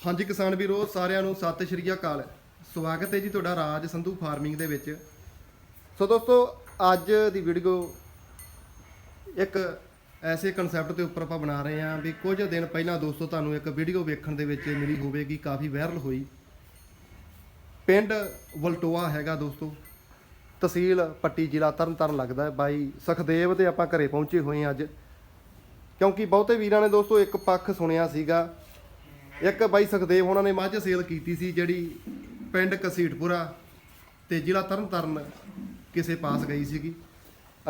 ਹਾਂਜੀ ਕਿਸਾਨ ਵੀਰੋ, ਸਾਰਿਆਂ ਨੂੰ ਸਤਿ ਸ਼੍ਰੀ ਅਕਾਲ। ਸਵਾਗਤ ਹੈ ਜੀ ਤੁਹਾਡਾ ਰਾਜ ਸੰਧੂ ਫਾਰਮਿੰਗ ਦੇ ਵਿੱਚ। ਸੋ ਦੋਸਤੋ, ਅੱਜ ਦੀ ਵੀਡੀਓ ਇੱਕ ਐਸੇ ਕਨਸੈਪਟ ਦੇ ਉੱਪਰ ਆਪਾਂ ਬਣਾ ਰਹੇ ਹਾਂ ਵੀ ਕੁਝ ਦਿਨ ਪਹਿਲਾਂ ਦੋਸਤੋ ਤੁਹਾਨੂੰ ਇੱਕ ਵੀਡੀਓ ਵੇਖਣ ਦੇ ਵਿੱਚ ਮਿਲੀ ਹੋਵੇਗੀ, ਕਾਫੀ ਵਾਇਰਲ ਹੋਈ। ਪਿੰਡ ਵਲਟੋਆ ਹੈਗਾ ਦੋਸਤੋ। ਤਹਿਸੀਲ ਪੱਟੀ ਜ਼ਿਲ੍ਹਾ ਤਰਨਤਾਰਨ ਲੱਗਦਾ ਬਾਈ ਸਖਦੇਵ ਦੇ ਆਪਾਂ ਘਰੇ ਪਹੁੰਚੇ ਹੋਏ ਹਾਂ ਅੱਜ। ਕਿਉਂਕਿ ਬਹੁਤੇ ਵੀਰਾਂ ਨੇ ਦੋਸਤੋ ਇੱਕ ਪੱਖ ਸੁਣਿਆ ਸੀਗਾ ਇੱਕ ਬਾਈ ਸੁਖਦੇਵ ਉਹਨਾਂ ਨੇ ਮੱਝ ਸੇਲ ਕੀਤੀ ਸੀ ਜਿਹੜੀ ਪਿੰਡ ਕਸੀਟਪੁਰਾ ਤੇ ਜ਼ਿਲ੍ਹਾ ਤਰਨਤਾਰਨ ਕਿਸੇ ਪਾਸ ਗਈ ਸੀਗੀ।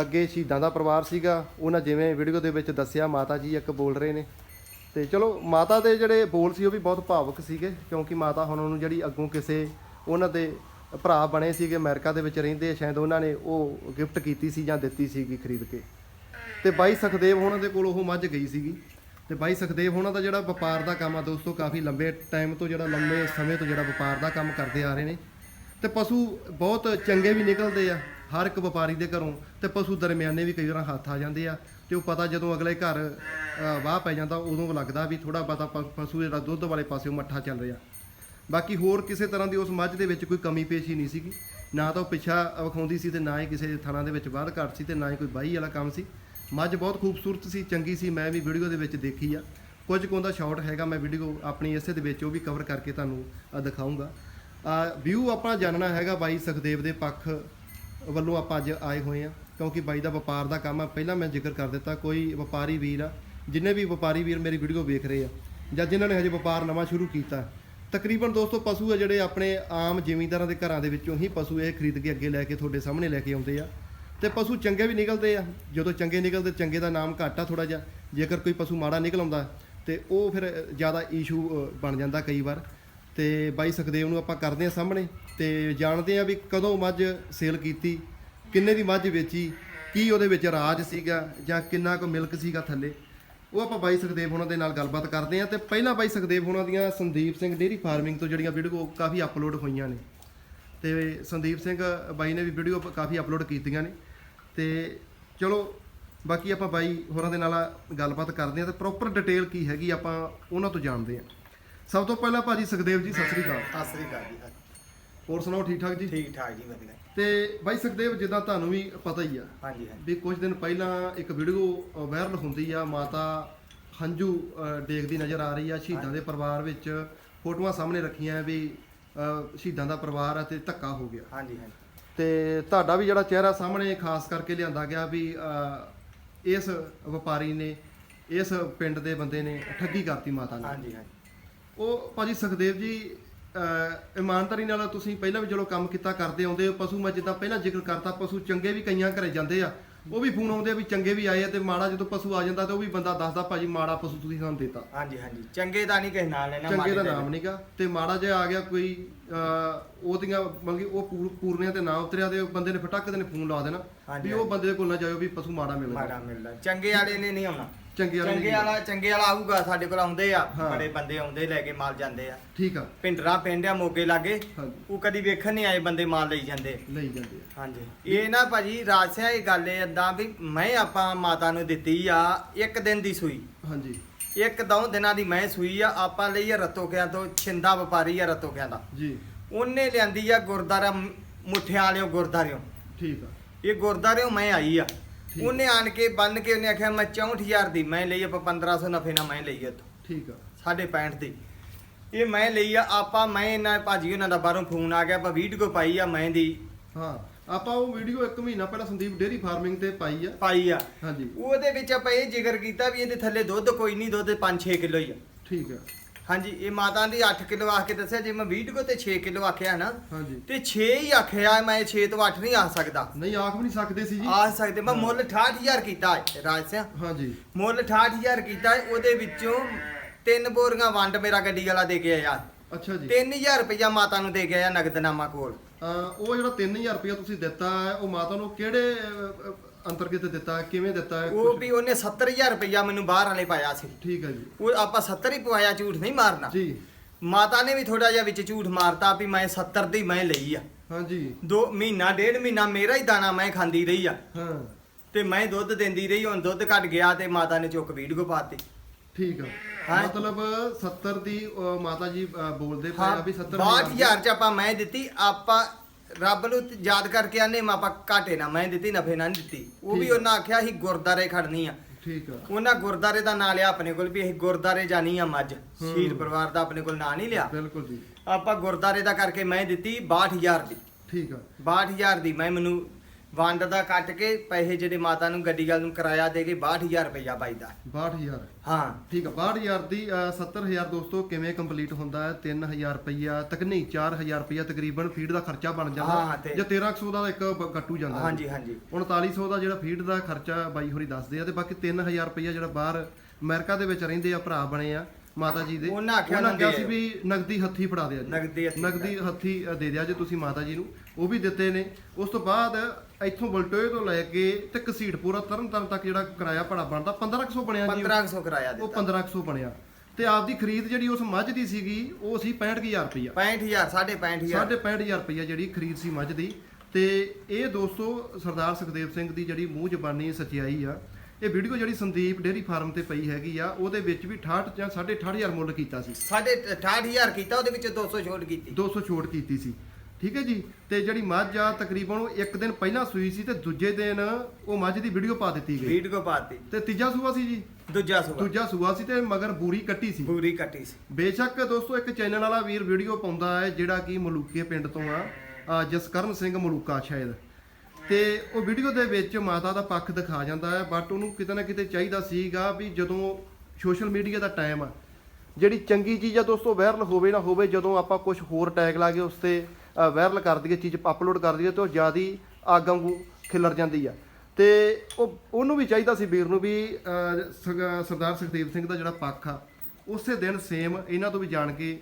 ਅੱਗੇ ਸ਼ਹੀਦਾਂ ਦਾ ਪਰਿਵਾਰ ਸੀਗਾ। ਉਹਨਾਂ ਜਿਵੇਂ ਵੀਡੀਓ ਦੇ ਵਿੱਚ ਦੱਸਿਆ, ਮਾਤਾ ਜੀ ਇੱਕ ਬੋਲ ਰਹੇ ਨੇ। ਤੇ ਚਲੋ, ਮਾਤਾ ਦੇ ਜਿਹੜੇ ਬੋਲ ਸੀ ਉਹ ਵੀ ਬਹੁਤ ਭਾਵਕ ਸੀਗੇ, ਕਿਉਂਕਿ ਮਾਤਾ ਹੁਣ ਉਹਨੂੰ ਜਿਹੜੀ ਅੱਗੋਂ ਕਿਸੇ ਉਹਨਾਂ ਦੇ ਭਰਾ ਬਣੇ ਸੀਗੇ, ਅਮਰੀਕਾ ਦੇ ਵਿੱਚ ਰਹਿੰਦੇ ਸ਼ਾਇਦ ਉਹਨਾਂ ਨੇ ਉਹ ਗਿਫਟ ਕੀਤੀ ਸੀ ਜਾਂ ਦਿੱਤੀ ਸੀਗੀ ਖਰੀਦ ਕੇ। ਤੇ ਬਾਈ ਸੁਖਦੇਵ ਉਹਨਾਂ ਦੇ ਕੋਲ ਉਹ ਮੱਝ ਗਈ ਸੀਗੀ। ਤੇ ਬਾਈ ਸੁਖਦੇਵ ਹੋਣਾ ਦਾ ਜਿਹੜਾ ਵਪਾਰ ਦਾ ਕੰਮ ਆ ਦੋਸਤੋ, ਕਾਫੀ ਲੰਬੇ ਟਾਈਮ ਤੋਂ ਜਿਹੜਾ ਲੰਬੇ ਸਮੇਂ ਤੋਂ ਜਿਹੜਾ ਵਪਾਰ ਦਾ ਕੰਮ ਕਰਦੇ ਆ ਰਹੇ ਨੇ। ਤੇ ਪਸ਼ੂ ਬਹੁਤ ਚੰਗੇ ਵੀ ਨਿਕਲਦੇ ਆ ਹਰ ਇੱਕ ਵਪਾਰੀ ਦੇ ਘਰੋਂ ਤੇ ਪਸ਼ੂ ਦਰਮਿਆਨੇ ਵੀ ਕਈ ਵਾਰ ਹੱਥ ਆ ਜਾਂਦੇ ਆ ਤੇ ਉਹ ਪਤਾ ਜਦੋਂ ਅਗਲੇ ਘਰ ਵਾਹ ਪੈ ਜਾਂਦਾ ਉਦੋਂ ਲੱਗਦਾ ਵੀ ਥੋੜਾ ਬਹੁਤਾ ਪ- ਪਸ਼ੂ ਜਿਹੜਾ ਦੁੱਧ ਵਾਲੇ ਪਾਸਿਓਂ ਮੱਠਾ ਚੱਲ ਰਿਹਾ। ਬਾਕੀ ਹੋਰ ਕਿਸੇ ਤਰ੍ਹਾਂ ਦੀ ਉਸ ਮੱਝ ਦੇ ਵਿੱਚ ਕੋਈ ਕਮੀ ਪੇਸ਼ੀ ਨਹੀਂ ਸੀਗੀ। ਨਾ ਤਾਂ ਉਹ ਪਿੱਛਾ ਵਿਖਾਉਂਦੀ ਸੀ ਤੇ ਨਾ ਹੀ ਕਿਸੇ ਥਾਣਾ ਦੇ ਵਿੱਚ ਬਾਹਰ ਘੱਟ ਸੀ ਤੇ ਨਾ ਹੀ ਕੋਈ ਬਾਈ ਵਾਲਾ ਕੰਮ ਸੀ। ਮੱਝ ਬਹੁਤ ਖੂਬਸੂਰਤ ਸੀ ਚੰਗੀ ਸੀ ਮੈਂ ਵੀ ਵੀਡੀਓ ਦੇ ਵਿੱਚ ਦੇਖੀ ਆ। ਕੁਝ ਕੁ ਉਹਦਾ ਸ਼ਾਟ ਹੈਗਾ ਮੈਂ ਵੀਡੀਓ ਆਪਣੀ ਇਸੇ ਦੇ ਵਿੱਚ ਉਹ ਵੀ ਕਵਰ ਕਰਕੇ ਤੁਹਾਨੂੰ ਅ, ਦਿਖਾਊਂਗਾ। ਵਿਊ ਆਪਾਂ ਜਾਣਨਾ ਹੈਗਾ ਬਾਈ ਸੁਖਦੇਵ ਦੇ ਪੱਖ ਵੱਲੋਂ ਆਪਾਂ ਅੱਜ ਆਏ ਹੋਏ ਆ ਕਿਉਂਕਿ ਬਾਈ ਦਾ ਵਪਾਰ ਦਾ ਕੰਮ ਆ ਪਹਿਲਾਂ ਮੈਂ ਜ਼ਿਕਰ ਕਰ ਦਿੱਤਾ ਕੋਈ ਵਪਾਰੀ ਵੀਰ ਆ ਜਿੰਨੇ ਵੀ ਵਪਾਰੀ ਵੀਰ ਮੇਰੀ ਵੀਡੀਓ ਵੇਖ ਰਹੇ ਆ ਜਾਂ ਜਿਨ੍ਹਾਂ ਨੇ ਹਜੇ ਵਪਾਰ ਨਵਾਂ ਸ਼ੁਰੂ ਕੀਤਾ ਤਕਰੀਬਨ ਦੋਸਤੋ ਪਸ਼ੂ ਆ ਜਿਹੜੇ ਆਪਣੇ ਆਮ ਜ਼ਿਮੀਂਦਾਰਾਂ ਦੇ ਘਰਾਂ ਦੇ ਵਿੱਚੋਂ ਹੀ ਪਸ਼ੂ ਇਹ ਖਰੀਦ ਕੇ ਅੱਗੇ ਲੈ ਕੇ ਤੁਹਾਡੇ ਸਾਹਮਣੇ ਲੈ ਕੇ ਆਉਂਦੇ ਆ। ਤੇ ਪਸ਼ੂ ਚੰਗੇ ਵੀ ਨਿਕਲਦੇ ਆ। ਜਦੋਂ ਚੰਗੇ ਨਿਕਲਦੇ, ਚੰਗੇ ਦਾ ਨਾਮ ਘੱਟ ਆ ਥੋੜਾ ਜਿਹਾ। ਜੇਕਰ ਕੋਈ ਪਸ਼ੂ ਮਾੜਾ ਨਿਕਲ ਆਉਂਦਾ ਤੇ ਉਹ ਫਿਰ ਜ਼ਿਆਦਾ ਇਸ਼ੂ ਬਣ ਜਾਂਦਾ ਕਈ ਵਾਰ। ਤੇ ਬਾਈ ਸੁਖਦੇਵ ਨੂੰ ਆਪਾਂ ਕਰਦੇ ਆ ਸਾਹਮਣੇ, ਤੇ ਜਾਣਦੇ ਆ ਵੀ ਕਦੋਂ ਮੱਝ ਸੇਲ ਕੀਤੀ, ਕਿੰਨੇ ਦੀ ਮੱਝ ਵੇਚੀ, ਕੀ ਉਹਦੇ ਵਿੱਚ ਰਾਜ ਸੀਗਾ, ਜਾਂ ਕਿੰਨਾ ਕੁ ਮਿਲਕ ਸੀਗਾ ਥੱਲੇ। ਉਹ ਆਪਾਂ ਬਾਈ ਸੁਖਦੇਵ ਉਹਨਾਂ ਦੇ ਨਾਲ ਗੱਲਬਾਤ ਕਰਦੇ ਆ ਤੇ ਪਹਿਲਾਂ ਬਾਈ ਸੁਖਦੇਵ ਉਹਨਾਂ ਦੀਆਂ ਸੰਦੀਪ ਸਿੰਘ ਡੇਰੀ ਫਾਰਮਿੰਗ ਤੋਂ ਜਿਹੜੀਆਂ ਵੀਡੀਓ ਕਾਫੀ ਅਪਲੋਡ ਹੋਈਆਂ ਨੇ। ਤੇ ਸੰਦੀਪ ਸਿੰਘ ਬਾਈ ਨੇ ਵੀ ਵੀਡੀਓ ਕਾਫੀ ਅਪਲੋਡ ਕੀਤੀਆਂ ਨੇ। ਤੇ ਚਲੋ ਬਾਕੀ ਆਪਾਂ ਬਾਈ ਹੋਰਾਂ ਦੇ ਨਾਲ ਗੱਲਬਾਤ ਕਰਦੇ ਆ ਤੇ ਪ੍ਰੋਪਰ ਡਿਟੇਲ ਕੀ ਹੈਗੀ ਆਪਾਂ ਉਹਨਾਂ ਤੋਂ ਜਾਣਦੇ ਆ ਸਭ ਤੋਂ ਪਹਿਲਾਂ ਭਾਜੀ ਸੁਖਦੇਵ ਜੀ ਸਤਿ ਸ੍ਰੀ ਅਕਾਲ। ਸਤਿ ਸ੍ਰੀ ਅਕਾਲ ਜੀ ਹੋਰ ਸੁਣਾਓ ਠੀਕ ਠਾਕ ਜੀ? ਠੀਕ ਠਾਕ ਜੀ ਵਧੀਆ। ਤੇ ਬਾਈ ਸੁਖਦੇਵ ਜਿੱਦਾਂ ਤੁਹਾਨੂੰ ਵੀ ਪਤਾ ਹੀ ਆ ਹਾਂਜੀ ਹਾਂਜੀ। ਵੀ ਕੁਝ ਦਿਨ ਪਹਿਲਾਂ ਇੱਕ ਵੀਡੀਓ ਵਾਇਰਲ ਹੁੰਦੀ ਆ ਮਾਤਾ ਹੰਝੂ ਡੇਗਦੀ ਨਜ਼ਰ ਆ ਰਹੀ ਆ ਸ਼ਹੀਦਾਂ ਦੇ ਪਰਿਵਾਰ ਵਿੱਚ। ਫੋਟੋਆਂ ਸਾਹਮਣੇ ਰੱਖੀਆਂ ਵੀ ਸ਼ਹੀਦਾਂ ਦਾ ਪਰਿਵਾਰ ਆ ਤੇ ਧੱਕਾ ਹੋ ਗਿਆ। ਹਾਂਜੀ ਹਾਂਜੀ। ਤੇ ਤੁਹਾਡਾ ਵੀ ਜਿਹੜਾ ਚਿਹਰਾ ਸਾਹਮਣੇ ਖਾਸ ਕਰਕੇ ਲਿਆਂਦਾ ਗਿਆ ਵੀ ਇਸ ਵਪਾਰੀ ਨੇ ਇਸ ਪਿੰਡ ਦੇ ਬੰਦੇ ਨੇ ਠੱਗੀ ਕਰਤੀ ਮਾਤਾ ਨਾਲ। ਹਾਂਜੀ ਹਾਂਜੀ। ਉਹ ਭਾਜੀ ਸੁਖਦੇਵ ਜੀ ਇਮਾਨਦਾਰੀ ਨਾਲ ਤੁਸੀਂ ਪਹਿਲਾਂ ਵੀ ਚਲੋ ਕੰਮ ਕੀਤਾ ਕਰਦੇ ਆਉਂਦੇ ਹੋ ਪਸ਼ੂ ਮੈਂ ਜਿੱਦਾਂ ਪਹਿਲਾਂ ਜ਼ਿਕਰ ਕਰਤਾ ਪਸ਼ੂ ਚੰਗੇ ਵੀ ਕਈਆਂ ਘਰੇ ਜਾਂਦੇ ਆ। ਉਹ ਵੀ ਫੋਨ ਆਉਂਦੇ ਆ ਵੀ ਚੰਗੇ ਵੀ ਆਏ ਆ ਤੇ ਮਾੜਾ ਜਦੋਂ ਪਸ਼ੂ ਆ ਜਾਂਦਾ ਤੇ ਉਹ ਵੀ ਬੰਦਾ ਦੱਸਦਾ ਭਾਜੀ ਮਾੜਾ ਪਸ਼ੂ ਤੁਸੀਂ ਸਾਨੂੰ ਦਿੱਤਾ। ਹਾਂਜੀ ਹਾਂਜੀ। ਚੰਗੇ ਦਾ ਨਹੀਂ ਕਿਸੇ ਨਾਲ ਲੈਣਾ ਚੰਗੇ ਦਾ ਨਾਮ ਨਹੀਂਗਾ ਤੇ ਮਾੜਾ ਜਿਹਾ ਆ ਗਿਆ ਕੋਈ ਉਹਦੀਆਂ ਮਤਲਬ ਕਿ ਉਹ ਪੂਰ- ਪੂਰਨਿਆਂ ਤੇ ਨਾ ਉਤਰਿਆ ਤੇ ਉਹ ਬੰਦੇ ਨੇ ਫਟਕ ਦੇ ਨੇ ਫੋਨ ਲਾ ਦੇਣਾ ਹਾਂਜੀ, ਵੀ ਉਹ ਬੰਦੇ ਦੇ ਕੋਲ ਨਾ ਜਾਇਓ ਵੀ ਪਸ਼ੂ ਮਾੜਾ ਮਿਲ ਮਾੜਾ ਮਿਲਦਾ ਚੰਗੇ ਵਾਲੇ ਨੇ ਨਹੀਂ ਆਉਣਾ। ਚੰਗੇ ਵਾਲੇ ਚੰਗੇ ਵਾਲਾ ਚੰਗੇ ਵਾਲਾ ਆਊਗਾ ਸਾਡੇ ਕੋਲ ਆਉਂਦੇ ਆ। ਹਾਂ। ਬੜੇ ਬੰਦੇ ਆਉਂਦੇ ਲੈ ਕੇ ਮਾਲ ਜਾਂਦੇ ਆ। ਠੀਕ ਆ। ਪਿੰਡਰਾ ਪਿੰਡਿਆ ਮੋਗੇ ਲਾਗੇ। ਹਾਂਜੀ। ਉਹ ਕਦੀ ਵੇਖਣ ਨਹੀਂ ਆਏ ਬੰਦੇ ਮਾਲ ਲਈ ਜਾਂਦੇ। ਲਈ ਜਾਂਦੇ ਆ। ਹਾਂਜੀ। ਇਹ ਨਾ ਭਾਜੀ ਰਾਸਿਆ ਇਹ ਗੱਲ ਏਦਾਂ ਵੀ ਮੈਂ ਆਪਾਂ ਮਾਤਾ ਨੂੰ ਦਿੱਤੀ ਆ ਇੱਕ ਦਿਨ ਦੀ ਸੂਈ। ਹਾਂਜੀ। ਇੱਕ ਦੋ ਦਿਨਾਂ ਦੀ ਮੈਂ ਸੂਈ ਆ ਆਪਾਂ ਲਈ ਆ ਰਤੋਕਿਆਂ ਤੋਂ ਛਿੰਦਾ ਵਪਾਰੀ ਆ ਰਤੋਕਿਆਂ ਦਾ। ਜੀ। ਉਹਨੇ ਲਿਆਂਦੀ ਆ ਗੁਰਦਾਰਾ ਮੁੱਠਿਆਂ ਵਾਲਿਓ ਗੁਰਦਾਰਿਓ ਠੀਕ ਆ। ਇਹ ਗੁਰਦਾਰਿਓ ਮੈਂ ਆਈ ਆ। ਉਹਨੇ ਆਣ ਕੇ ਬੰਨ ਕੇ ਉਹਨੇ ਆਖਿਆ ਮੈਂ 64000 ਦੀ ਮੈਂ ਲਈ ਆਪਾਂ 1500 ਨਫੇ ਨਾਲ ਮੈਂ ਲਈ ਇੱਥੋਂ ਠੀਕ ਆ। ਸਾਢੇ 65 ਦੀ। ਇਹ ਮੈਂ ਲਈ ਆ ਆਪਾਂ ਮੈਂ ਇਹਨਾਂ ਭਾਜੀ ਉਹਨਾਂ ਦਾ ਬਾਹਰੋਂ ਫੋਨ ਆ ਗਿਆ ਆਪਾਂ ਵੀਡੀਓ ਪਾਈ ਆ ਮੈਂ ਦੀ। ਹਾਂ ਆਪਾਂ ਉਹ ਵੀਡੀਓ ਇੱਕ ਮਹੀਨਾ ਪਹਿਲਾਂ ਸੰਦੀਪ ਡੇਰੀ ਫਾਰਮਿੰਗ ਤੇ ਪਾਈ ਆ। ਪਾਈ ਆ। ਹਾਂਜੀ। ਉਹਦੇ ਵਿੱਚ ਆਪਾਂ ਇਹ ਜ਼ਿਕਰ ਕੀਤਾ ਵੀ ਇਹਦੇ ਥੱਲੇ ਦੁੱਧ ਕੋਈ ਨਹੀਂ ਦੁੱਧ 5-6 ਕਿਲੋ ਹੀ ਆ। ਠੀਕ ਆ। ਹਾਂਜੀ ਇਹ ਮਾਤਾ ਦੀ 8 ਕਿਲੋ ਆਖ ਕੇ ਦੱਸਿਆ ਜੇ ਮੈਂ ਵੀਡੀਓ ਤੇ 6 ਕਿਲੋ ਆਖਿਆ ਨਾ ਹਾਂਜੀ। ਤੇ 6 ਹੀ ਆਖਿਆ ਮੈਂ 6 ਤੋਂ 8 ਨਹੀਂ ਆ ਸਕਦਾ। ਨਹੀਂ ਆਖ ਵੀ ਨਹੀਂ ਸਕਦੇ ਸੀ ਜੀ। ਆ ਸਕਦੇ ਮੈਂ ਮੁੱਲ 68000 ਕੀਤਾ ਹੈ ਰਾਜ ਸਿਆ। ਹਾਂਜੀ। ਮੁੱਲ 68000 ਕੀਤਾ ਹੈ ਉਹਦੇ ਵਿੱਚੋਂ ਤਿੰਨ ਬੋਰੀਆਂ ਵੰਡ ਮੇਰਾ ਗੱਡੀ ਵਾਲਾ ਦੇ ਕੇ ਆਇਆ। ਅੱਛਾ ਜੀ। 3000 ਰੁਪਇਆ ਮਾਤਾ ਨੂੰ ਦੇ ਕੇ ਆਇਆ ਨਗਦਨਾਮਾ ਕੋਲ। ਉਹ ਜਿਹੜਾ 3000 ਰੁਪਇਆ ਤੁਸੀਂ ਦਿੱਤਾ ਉਹ ਮਾਤਾ ਨੂੰ ਕਿਹੜੇ ਅਹ, ਅੰਤਰਗਤ ਦਿੱਤਾ? ਹੈ ਕਿਵੇਂ ਦਿੱਤਾ? ਹੈ ਉਹ ਕੁਛ- ਵੀ ਉਹਨੇ 70000 ਰੁਪਇਆ ਮੈਨੂੰ ਬਾਹਰ ਵਾਲੇ ਪਾਇਆ ਸੀ। ਠੀਕ ਹੈ ਜੀ। ਉਹ ਆਪਾਂ 70 ਹੀ ਪਵਾਇਆ ਝੂਠ ਨਹੀਂ ਮਾਰਨਾ। ਜੀ। ਮਾਤਾ ਨੇ ਵੀ ਥੋੜਾ ਜਿਹਾ ਵਿੱਚ ਝੂਠ ਮਾਰਤਾ ਵੀ ਮੈਂ 70 ਦੀ ਮੈਂ ਲਈ ਆ। ਹਾਂਜੀ ਦੋ ਮਹੀਨਾ ਡੇਢ ਮਹੀਨਾ ਮੇਰਾ ਹੀ ਦਾਣਾ ਮੈਂ ਖਾਂਦੀ ਰਹੀ ਆ। ਹਾਂ। ਤੇ ਮੈਂ ਦੁੱਧ ਦਿੰਦੀ ਰਹੀ ਹੁਣ ਦੁੱਧ ਘਟ ਗਿਆ ਤੇ ਮਾਤਾ ਨੇ ਚੁੱਕ ਵੀਡੀਓ ਪਾਤੀ। ਠੀਕ ਆ। ਹਾਂ। ਮਤਲਬ 70 ਦੀ ਮਾਤਾ ਜੀ ਬੋਲਦੇ ਪਏ ਹਾਂ ਆ ਵੀ 70 62000 ਚ ਆਪਾਂ ਮੈਂ ਦਿੱਤੀ ਆਪਾਂ ਰੱਬ ਨੂੰ ਯਾਦ ਕਰਕੇ ਆਨੇ ਆਪਾਂ ਘਾਟੇ ਨਾ ਮੈਂ ਦਿੱਤੀ ਨਫੇ ਨਾ ਦਿੱਤੀ। ਉਹ ਵੀ। ਉਹਨਾਂ ਆਖਿਆ ਸੀ ਗੁਰਦਾਰੇ ਖੜਨੀ ਆ। ਠੀਕ ਆ। ਉਹਨਾਂ ਗੁਰਦਾਰੇ ਦਾ ਨਾਂ ਲਿਆ ਆਪਣੇ ਕੋਲ ਵੀ ਅਸੀਂ ਗੁਰਦਾਰੇ ਜਾਣੀ ਆ ਮੱਝ। ਸ਼ਹੀਦ ਪਰਿਵਾਰ ਦਾ ਆਪਣੇ ਕੋਲ ਨਾਂ ਨਹੀਂ ਲਿਆ। ਬਿਲਕੁਲ ਜੀ। ਆਪਾਂ ਗੁਰਦਾਰੇ ਦਾ ਕਰਕੇ ਮੈਂ ਦਿੱਤੀ 62000 ਦੀ। ਠੀਕ ਆ। 62000 ਦੀ ਮੈਂ ਮੈਨੂੰ ਵੰਡ ਦਾ ਕੱਟ ਕੇ ਪੈਸੇ ਜਿਹੜੇ ਮਾਤਾ ਨੂੰ ਗੱਡੀ ਗੱਲ ਨੂੰ ਕਿਰਾਇਆ ਦੇ ਕੇ 62000 ਰੁਪਇਆ ਬਾਈਦਾ। 62000 ਹਾਂ। ਠੀਕ ਆ 62000 ਦੀ ਅਹ, 70000 ਦੋਸਤੋ ਕਿਵੇਂ ਕੰਪਲੀਟ ਹੁੰਦਾ ਹੈ? 3000 ਰੁਪਈਆ ਤੱਕ ਨਹੀਂ 4000 ਰੁਪਈਆ ਤਕਰੀਬਨ ਫੀਡ ਦਾ ਖਰਚਾ ਬਣ ਹਾਂ, ਜਾਂਦਾ ਤੇ- ਜਾਂ 1300 ਦਾ ਇੱਕ ਬ- ਗੱਟੂ ਜਾਂਦਾ। ਹਾਂਜੀ ਹਾਂਜੀ। 3900 ਦਾ ਜਿਹੜਾ ਫੀਡ ਦਾ ਖਰਚਾ ਬਾਈ ਹੋਰੀ ਦੱਸਦੇ ਆ ਤੇ ਬਾਕੀ 3000 ਰੁਪਈਆ ਜਿਹੜਾ ਬਾਹਰ ਅਮਰੀਕਾ ਦੇ ਵਿੱਚ ਰਹਿੰਦੇ ਆ ਭਰਾ ਬਣੇ ਆ ਮਾਤਾ ਜੀ ਦੇ। ਉਹਨਾਂ ਆਖਿਆ ਕਿਹਾ ਨੰਗੇ ਸੀ ਵੀ ਨਗਦੀ ਹੱਥੀ ਫੜਾ ਦਿਆ ਜੀ। ਨਗਦੀ ਹੱਥੀਂ ਨਗਦੀ ਹੱਥੀ ਅ, ਦੇ ਦਿਆ ਜੇ ਤੁਸੀਂ ਮਾਤਾ ਜੀ ਨੂੰ। ਉਹ ਵੀ ਦਿੱਤੇ ਨੇ। ਉਸ ਤੋਂ ਬਾਅਦ ਇੱਥੋਂ ਬਲਟੋਏ ਤੋਂ ਲੈ ਕੇ ਤੇ ਕਸੀਟਪੁਰਾ ਤਰਨ ਤਾਰਨ ਤੱਕ ਜਿਹੜਾ ਕਿਰਾਇਆ ਭਾੜਾ ਬਣਦਾ 1500 ਬਣਿਆ ਜੀ 1500 ਕਿਰਾਇਆ ਉਹ ਦਿੱਤਾ। 1500 ਬਣਿਆ। ਤੇ ਆਪਦੀ ਖਰੀਦ ਜਿਹੜੀ ਉਸ ਮੱਝ ਦੀ ਸੀਗੀ ਉਹ ਸੀ 65000 ਰੁਪਈਆ। 65000 65000 ਸਾਢੇ 65000 ਰੁਪਈਆ ਜਿਹੜੀ ਖਰੀਦ ਸੀ ਮੱਝ ਦੀ। ਤੇ ਇਹ ਦੋਸਤੋ ਸਰਦਾਰ ਸੁਖਦੇਵ ਸਿੰਘ ਦੀ ਜਿਹੜੀ ਮੂੰਹ ਜ਼ਬਾਨੀ ਸਚਾਈ ਆ ਇਹ ਵੀਡੀਓ ਜਿਹੜੀ ਸੰਦੀਪ ਡੇਅਰੀ ਫਾਰਮ ਤੇ ਪਈ ਹੈਗੀ ਆ ਉਹਦੇ ਵਿੱਚ ਵੀ 68 ਜਾਂ 68500 ਮੁੱਲ ਕੀਤਾ ਸੀ। ਸਾਢੇ 68000 ਕੀਤਾ ਉਹਦੇ ਵਿੱਚ 200 ਛੋਟ ਕੀਤੀ। 200 ਛੋਟ ਕੀਤੀ ਸੀ। ਠੀਕ ਹੈ ਜੀ? ਤੇ ਜਿਹੜੀ ਮੱਝ ਆ ਤਕਰੀਬਨ ਉਹ ਇੱਕ ਦਿਨ ਪਹਿਲਾਂ ਸੂਈ ਸੀ ਤੇ ਦੂਜੇ ਦਿਨ ਉਹ ਮੱਝ ਦੀ ਵੀਡੀਓ ਪਾ ਦਿੱਤੀ ਗਈ। ਕੋ ਪਾਤੀ ਤੇ ਤੀਜਾ ਸੂਆ ਸੀ ਜੀ? ਦੂਜਾ ਸੁਬਾ ਦੂਜਾ ਸੂਆ ਸੀ ਤੇ ਮਗਰ ਬੂਰੀ ਕੱਟੀ ਸੀ। ਪੂਰੀ ਕੱਟੀ ਸੀ। ਬੇਸ਼ੱਕ ਦੋਸਤੋ ਇੱਕ ਚੈਨਲ ਵਾਲਾ ਵੀਰ ਵੀਡੀਓ ਪਾਉਂਦਾ ਹੈ ਜਿਹੜਾ ਕਿ ਮਲੂਕੇ ਪਿੰਡ ਤੋਂ ਆ। ਅ, ਜਸਕਰਨ ਸਿੰਘ ਮਲੂਕਾ ਸ਼ਾਇਦ। ਤੇ ਉਹ ਵੀਡੀਓ ਦੇ ਵਿੱਚ ਮਾਤਾ ਦਾ ਪੱਖ ਦਿਖਾ ਜਾਂਦਾ ਹੈ ਬਟ ਉਹਨੂੰ ਕਿਤੇ ਨਾ ਕਿਤੇ ਚਾਹੀਦਾ ਸੀਗਾ ਵੀ ਜਦੋਂ ਸੋਸ਼ਲ ਮੀਡੀਆ ਦਾ ਟਾਈਮ ਆ ਜਿਹੜੀ ਚੰਗੀ ਚੀਜ਼ ਆ ਦੋਸਤੋ ਵਾਇਰਲ ਹੋਵੇ ਨਾ ਹੋਵੇ ਜਦੋਂ ਆਪਾਂ ਕੁਝ ਹੋਰ ਟੈਗ ਲਾ ਕੇ ਉਸ ਤੇ ਵਾਇਰਲ ਕਰ ਦਈਏ, ਚੀਜ਼ ਅਪਲੋਡ ਕਰ ਦਈਏ ਤਾਂ ਉਹ ਜ਼ਿਆਦੀ ਅੱਗ ਵਾਂਗੂ ਖਿਲਰ ਜਾਂਦੀ ਆ। ਤੇ ਉਹ, ਉਹਨੂੰ ਵੀ ਚਾਹੀਦਾ ਸੀ ਵੀਰ ਨੂੰ ਵੀ ਸਰਦਾਰ ਸੁਖਦੇਵ ਸਿੰਘ ਦਾ ਜਿਹੜਾ ਪੱਖ ਆ, ਉਸੇ ਦਿਨ ਸੇਮ ਇਹਨਾਂ ਤੋਂ ਵੀ ਜਾਣ ਕੇ